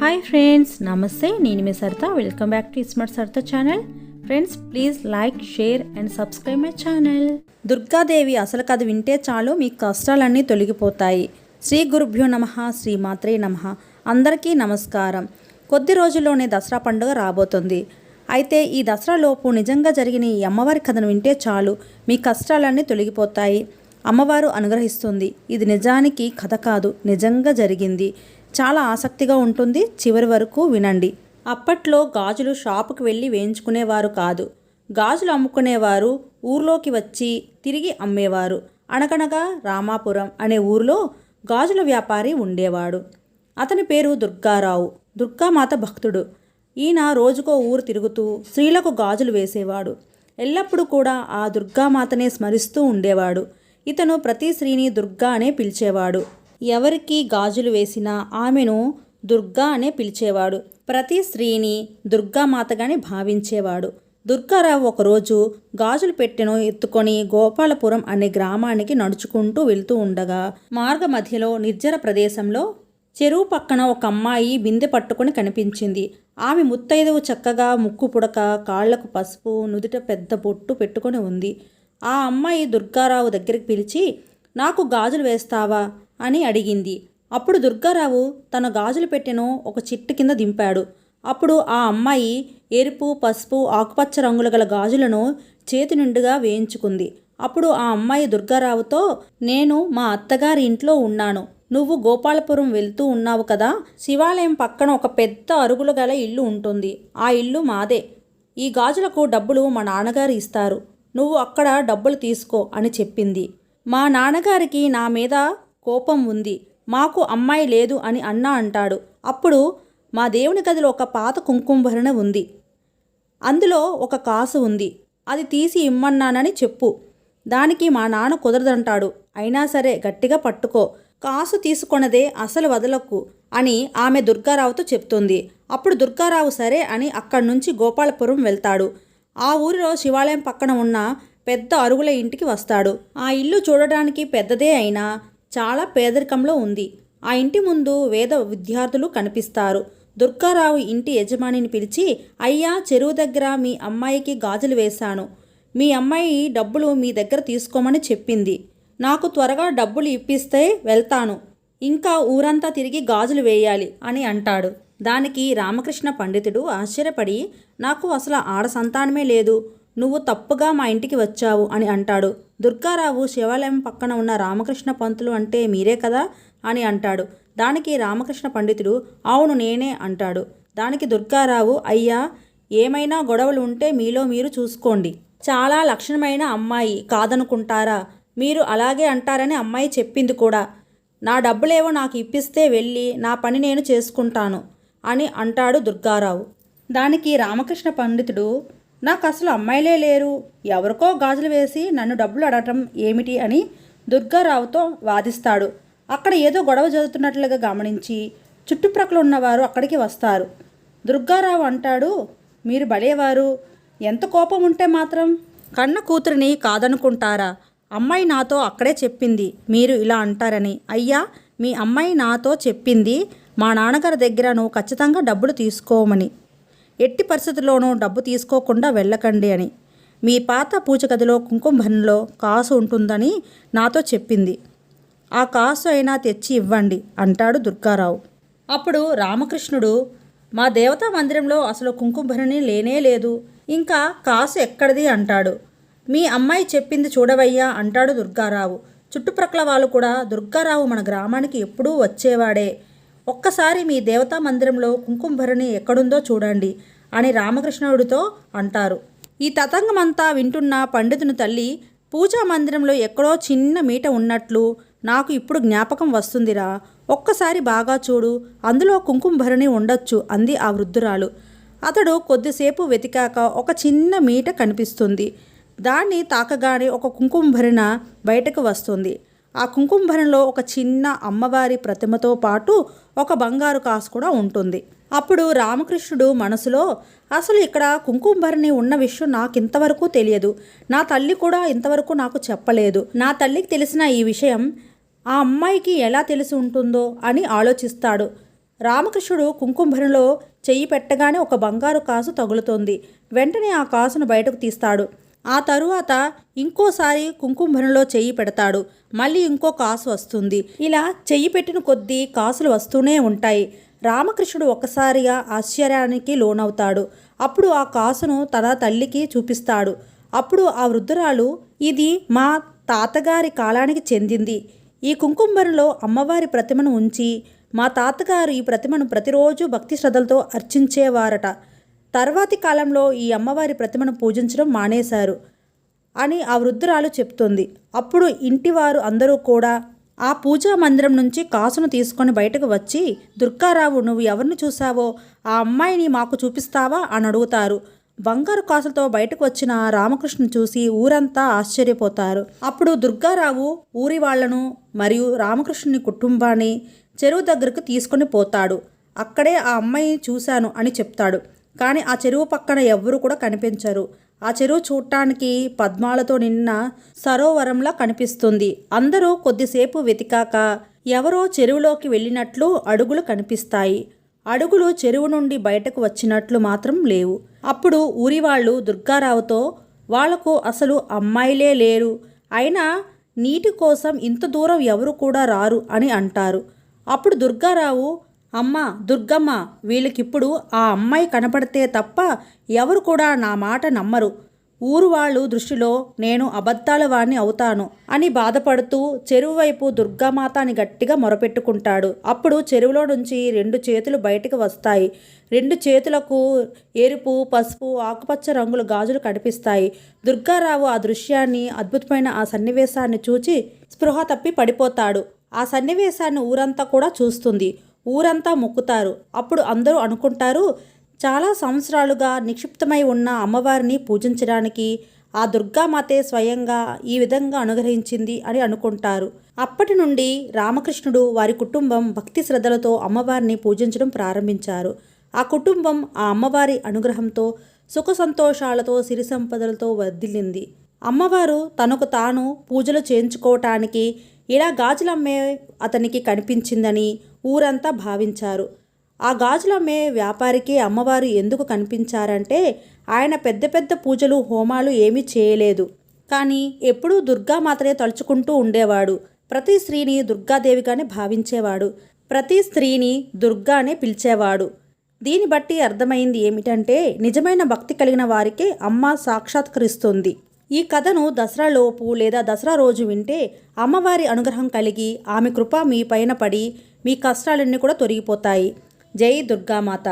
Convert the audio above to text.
Hi friends నమస్తే నేను మీ Saritha. Welcome back to smart Saritha channel friends please like share and subscribe my channel Durgadevi అసలు కథ వింటే చాలు మీ కష్టాలన్నీ తొలగిపోతాయి. శ్రీ గురుభ్యో నమ శ్రీ మాత్రే నమ. అందరికీ నమస్కారం. కొద్ది రోజుల్లోనే దసరా పండుగ రాబోతుంది. అయితే ఈ దసరాలోపు నిజంగా జరిగిన ఈ అమ్మవారి కథను వింటే చాలు మీ కష్టాలన్నీ తొలగిపోతాయి. అమ్మవారు అనుగ్రహిస్తుంది. ఇది నిజానికి కథ కాదు నిజంగా జరిగింది. చాలా ఆసక్తిగా ఉంటుంది. చివరి వరకు వినండి. అప్పట్లో గాజులు షాపుకి వెళ్ళి వేయించుకునేవారు కాదు. గాజులు అమ్ముకునేవారు ఊర్లోకి వచ్చి తిరిగి అమ్మేవారు. అనగనగా రామాపురం అనే ఊరిలో గాజుల వ్యాపారి ఉండేవాడు. అతని పేరు దుర్గారావు. దుర్గామాత భక్తుడు. ఈయన రోజుకో ఊరు తిరుగుతూ స్త్రీలకు గాజులు వేసేవాడు. ఎల్లప్పుడూ కూడా ఆ దుర్గామాతనే స్మరిస్తూ ఉండేవాడు. ఇతను ప్రతి స్త్రీని దుర్గా అనే పిలిచేవాడు. ఎవరికి గాజులు వేసినా ఆమెను దుర్గా అనే పిలిచేవాడు. ప్రతి స్త్రీని దుర్గామాతగానే భావించేవాడు. దుర్గారావు ఒకరోజు గాజులు పెట్టెను ఎత్తుకొని గోపాలపురం అనే గ్రామానికి నడుచుకుంటూ వెళ్తూ ఉండగా మార్గ మధ్యలో నిర్జర ప్రదేశంలో చెరువు పక్కన ఒక అమ్మాయి బిందె పట్టుకుని కనిపించింది. ఆమె ముత్తైదువు చక్కగా ముక్కు పుడక కాళ్ళకు పసుపు నుదుట పెద్ద బొట్టు పెట్టుకొని ఉంది. ఆ అమ్మాయి దుర్గారావు దగ్గరికి పిలిచి నాకు గాజులు వేస్తావా? అని అడిగింది. అప్పుడు దుర్గారావు తన గాజులు పెట్టెను ఒక చిట్టు కింద దింపాడు. అప్పుడు ఆ అమ్మాయి ఎరుపు పసుపు ఆకుపచ్చ రంగుల గల గాజులను చేతి నిండుగా వేయించుకుంది. అప్పుడు ఆ అమ్మాయి దుర్గారావుతో నేను మా అత్తగారి ఇంట్లో ఉన్నాను. నువ్వు గోపాలపురం వెళ్తూ ఉన్నావు కదా? శివాలయం పక్కన ఒక పెద్ద అరుగులు గల ఇల్లు ఉంటుంది. ఆ ఇల్లు మాదే. ఈ గాజులకు డబ్బులు మా నాన్నగారు ఇస్తారు. నువ్వు అక్కడ డబ్బులు తీసుకో అని చెప్పింది. మా నాన్నగారికి నా మీద కోపం ఉంది. మాకు అమ్మాయి లేదు అని అన్న అంటాడు. అప్పుడు మా దేవుని గదిలో ఒక పాత కుంకుంభరణ ఉంది. అందులో ఒక కాసు ఉంది. అది తీసి ఇమ్మన్నానని చెప్పు. దానికి మా నాన్న కుదరదంటాడు. అయినా సరే గట్టిగా పట్టుకో. కాసు తీసుకొనదే అసలు వదలకు అని ఆమె దుర్గారావుతో చెప్తుంది. అప్పుడు దుర్గారావు సరే అని అక్కడి నుంచి గోపాలపురం వెళ్తాడు. ఆ ఊరిలో శివాలయం పక్కన ఉన్న పెద్ద అరుగుల ఇంటికి వస్తాడు. ఆ ఇల్లు చూడడానికి పెద్దదే అయినా చాలా పేదరికంలో ఉంది. ఆ ఇంటి ముందు వేద విద్యార్థులు కనిపిస్తారు. దుర్గారావు ఇంటి యజమానిని పిలిచి అయ్యా చెరువు దగ్గర మీ అమ్మాయికి గాజులు వేశాను. మీ అమ్మాయి డబ్బులు మీ దగ్గర తీసుకోమని చెప్పింది. నాకు త్వరగా డబ్బులు ఇప్పిస్తే వెళ్తాను. ఇంకా ఊరంతా తిరిగి గాజులు వేయాలి అని అంటాడు. దానికి రామకృష్ణ పండితుడు ఆశ్చర్యపడి నాకు అసలు ఆడ సంతానమే లేదు. నువ్వు తప్పుగా మా ఇంటికి వచ్చావు అని అంటాడు. దుర్గారావు శివాలయం పక్కన ఉన్న రామకృష్ణ పంతులు అంటే మీరే కదా? అని అంటాడు. దానికి రామకృష్ణ పండితుడు అవును నేనే అంటాడు. దానికి దుర్గారావు అయ్యా ఏమైనా గొడవలు ఉంటే మీలో మీరు చూసుకోండి. చాలా లక్షణమైన అమ్మాయి కాదనుకుంటారా? మీరు అలాగే అంటారని అమ్మాయి చెప్పింది కూడా. నా డబ్బులేవో నాకు ఇప్పిస్తే వెళ్ళి నా పని నేను చేసుకుంటాను అని అంటాడు దుర్గారావు. దానికి రామకృష్ణ పండితుడు నాకు అసలు అమ్మాయిలే లేరు. ఎవరికో గాజులు వేసి నన్ను డబ్బులు అడగటం ఏమిటి అని దుర్గారావుతో వాదిస్తాడు. అక్కడ ఏదో గొడవ జరుగుతున్నట్లుగా గమనించి చుట్టుప్రక్కల ఉన్నవారు అక్కడికి వస్తారు. దుర్గారావు అంటాడు మీరు బలేవారు ఎంత కోపం ఉంటే మాత్రం కన్న కూతురిని కాదనుకుంటారా? అమ్మాయి నాతో అక్కడే చెప్పింది మీరు ఇలా అంటారని. అయ్యా మీ అమ్మాయి నాతో చెప్పింది మా నాన్నగారి దగ్గర నువ్వు ఖచ్చితంగా డబ్బులు తీసుకోమని. ఎట్టి పరిస్థితుల్లోనూ డబ్బు తీసుకోకుండా వెళ్ళకండి అని. మీ పాత పూజ గదిలో కుంకుమ కాసు ఉంటుందని నాతో చెప్పింది. ఆ కాసు అయినా తెచ్చి ఇవ్వండి అంటాడు దుర్గారావు. అప్పుడు రామకృష్ణుడు మా దేవతా మందిరంలో అసలు కుంకుమభరణి లేనే లేదు. ఇంకా కాసు ఎక్కడిది అంటాడు. మీ అమ్మాయి చెప్పింది చూడవయ్యా అంటాడు దుర్గారావు. చుట్టుప్రక్కల వాళ్ళు కూడా దుర్గారావు మన గ్రామానికి ఎప్పుడూ వచ్చేవాడే. ఒక్కసారి మీ దేవతా మందిరంలో కుంకుంభరణి ఎక్కడుందో చూడండి అని రామకృష్ణుడితో అంటారు. ఈ తతంగమంతా వింటున్న పండితుని తల్లి పూజా మందిరంలో ఎక్కడో చిన్న మీట ఉన్నట్లు నాకు ఇప్పుడు జ్ఞాపకం వస్తుందిరా. ఒక్కసారి బాగా చూడు అందులో కుంకుంభరణి ఉండొచ్చు అంది ఆ వృద్ధురాలు. అతడు కొద్దిసేపు వెతికాక ఒక చిన్న మీట కనిపిస్తుంది. దాన్ని తాకగానే ఒక కుంకుంభరణ బయటకు వస్తుంది. ఆ కుంకుమభరణలో ఒక చిన్న అమ్మవారి ప్రతిమతో పాటు ఒక బంగారు కాసు కూడా ఉంటుంది. అప్పుడు రామకృష్ణుడు మనసులో అసలు ఇక్కడ కుంకుంభరణి ఉన్న విషయం నాకు ఇంతవరకు తెలియదు. నా తల్లి కూడా ఇంతవరకు నాకు చెప్పలేదు. నా తల్లికి తెలిసిన ఈ విషయం ఆ అమ్మాయికి ఎలా తెలిసి ఉంటుందో అని ఆలోచిస్తాడు. రామకృష్ణుడు కుంకుమభరణిలో చెయ్యి పెట్టగానే ఒక బంగారు కాసు తగులుతోంది. వెంటనే ఆ కాసును బయటకు తీస్తాడు. ఆ తరువాత ఇంకోసారి కుంకుమభరణిలో చెయ్యి పెడతాడు. మళ్ళీ ఇంకో కాసు వస్తుంది. ఇలా చెయ్యి పెట్టిన కొద్దీ కాసులు వస్తూనే ఉంటాయి. రామకృష్ణుడు ఒక్కసారిగా ఆశ్చర్యానికి లోనవుతాడు. అప్పుడు ఆ కాసును తన తల్లికి చూపిస్తాడు. అప్పుడు ఆ వృద్ధురాలు ఇది మా తాతగారి కాలానికి చెందింది. ఈ కుంకుమలో అమ్మవారి ప్రతిమను ఉంచి మా తాతగారు ఈ ప్రతిమను ప్రతిరోజు భక్తి శ్రద్ధలతో అర్చించేవారట. తర్వాతి కాలంలో ఈ అమ్మవారి ప్రతిమను పూజించడం మానేశారు అని ఆ వృద్ధురాలు చెప్తుంది. అప్పుడు ఇంటివారు అందరూ కూడా ఆ పూజా మందిరం నుంచి కాసును తీసుకొని బయటకు వచ్చి దుర్గారావు నువ్వు ఎవరిని చూసావో ఆ అమ్మాయిని మాకు చూపిస్తావా? అని అడుగుతారు. బంగారు కాసులతో బయటకు వచ్చిన రామకృష్ణ చూసి ఊరంతా ఆశ్చర్యపోతారు. అప్పుడు దుర్గారావు ఊరి వాళ్ళను మరియు రామకృష్ణుని కుటుంబాన్ని చెరువు దగ్గరకు తీసుకొని పోతాడు. అక్కడే ఆ అమ్మాయిని చూశాను అని చెప్తాడు. కానీ ఆ చెరువు పక్కన ఎవ్వరూ కూడా కనిపించరు. ఆ చెరువు చూడటానికి పద్మాలతో నిన్న సరోవరంలా కనిపిస్తుంది. అందరూ కొద్దిసేపు వెతికాక ఎవరో చెరువులోకి వెళ్ళినట్లు అడుగులు కనిపిస్తాయి. అడుగులు చెరువు నుండి బయటకు వచ్చినట్లు మాత్రం లేవు. అప్పుడు ఊరి వాళ్ళు దుర్గారావుతో వాళ్ళకు అసలు అమ్మాయిలే లేరు. అయినా నీటి కోసం ఇంత దూరం ఎవరు కూడా రారు అని అంటారు. అప్పుడు దుర్గారావు అమ్మ దుర్గమ్మ వీళ్ళకిప్పుడు ఆ అమ్మాయి కనపడితే తప్ప ఎవరు కూడా నా మాట నమ్మరు. ఊరు వాళ్ళు దృష్టిలో నేను అబద్ధాల వాణ్ణి అవుతాను అని బాధపడుతూ చెరువు వైపు దుర్గామాత అని గట్టిగా మొరపెట్టుకుంటాడు. అప్పుడు చెరువులో నుంచి రెండు చేతులు బయటకు వస్తాయి. రెండు చేతులకు ఎరుపు పసుపు ఆకుపచ్చ రంగుల గాజులు కనిపిస్తాయి. దుర్గారావు ఆ దృశ్యాన్ని అద్భుతమైన ఆ సన్నివేశాన్ని చూచి స్పృహ తప్పి పడిపోతాడు. ఆ సన్నివేశాన్ని ఊరంతా కూడా చూస్తుంది. ఊరంతా మొక్కుతారు. అప్పుడు అందరూ అనుకుంటారు చాలా సంవత్సరాలుగా నిక్షిప్తమై ఉన్న అమ్మవారిని పూజించడానికి ఆ దుర్గామాతే స్వయంగా ఈ విధంగా అనుగ్రహించింది అని అనుకుంటారు. అప్పటి నుండి రామకృష్ణుడు వారి కుటుంబం భక్తి శ్రద్ధలతో అమ్మవారిని పూజించడం ప్రారంభించారు. ఆ కుటుంబం ఆ అమ్మవారి అనుగ్రహంతో సుఖ సంతోషాలతో సిరి సంపదలతో వర్ధిల్లింది. అమ్మవారు తనకు తాను పూజలు చేయించుకోవటానికి ఇలా గాజులమ్మే అతనికి కనిపించిందని ఊరంతా భావించారు. ఆ గాజులమ్మే వ్యాపారికి అమ్మవారు ఎందుకు కనిపించారంటే ఆయన పెద్ద పెద్ద పూజలు హోమాలు ఏమీ చేయలేదు. కానీ ఎప్పుడూ దుర్గామాతనే తలుచుకుంటూ ఉండేవాడు. ప్రతి స్త్రీని దుర్గాదేవిగానే భావించేవాడు. ప్రతి స్త్రీని దుర్గానే పిలిచేవాడు. దీన్ని బట్టి అర్థమైంది ఏమిటంటే నిజమైన భక్తి కలిగిన వారికి అమ్మ సాక్షాత్కరిస్తుంది. ఈ కథను దసరాలోపు లేదా దసరా రోజు వింటే అమ్మవారి అనుగ్రహం కలిగి ఆమె కృప మీ పైన పడి మీ కష్టాలన్నీ కూడా తొలగిపోతాయి జై దుర్గామాత.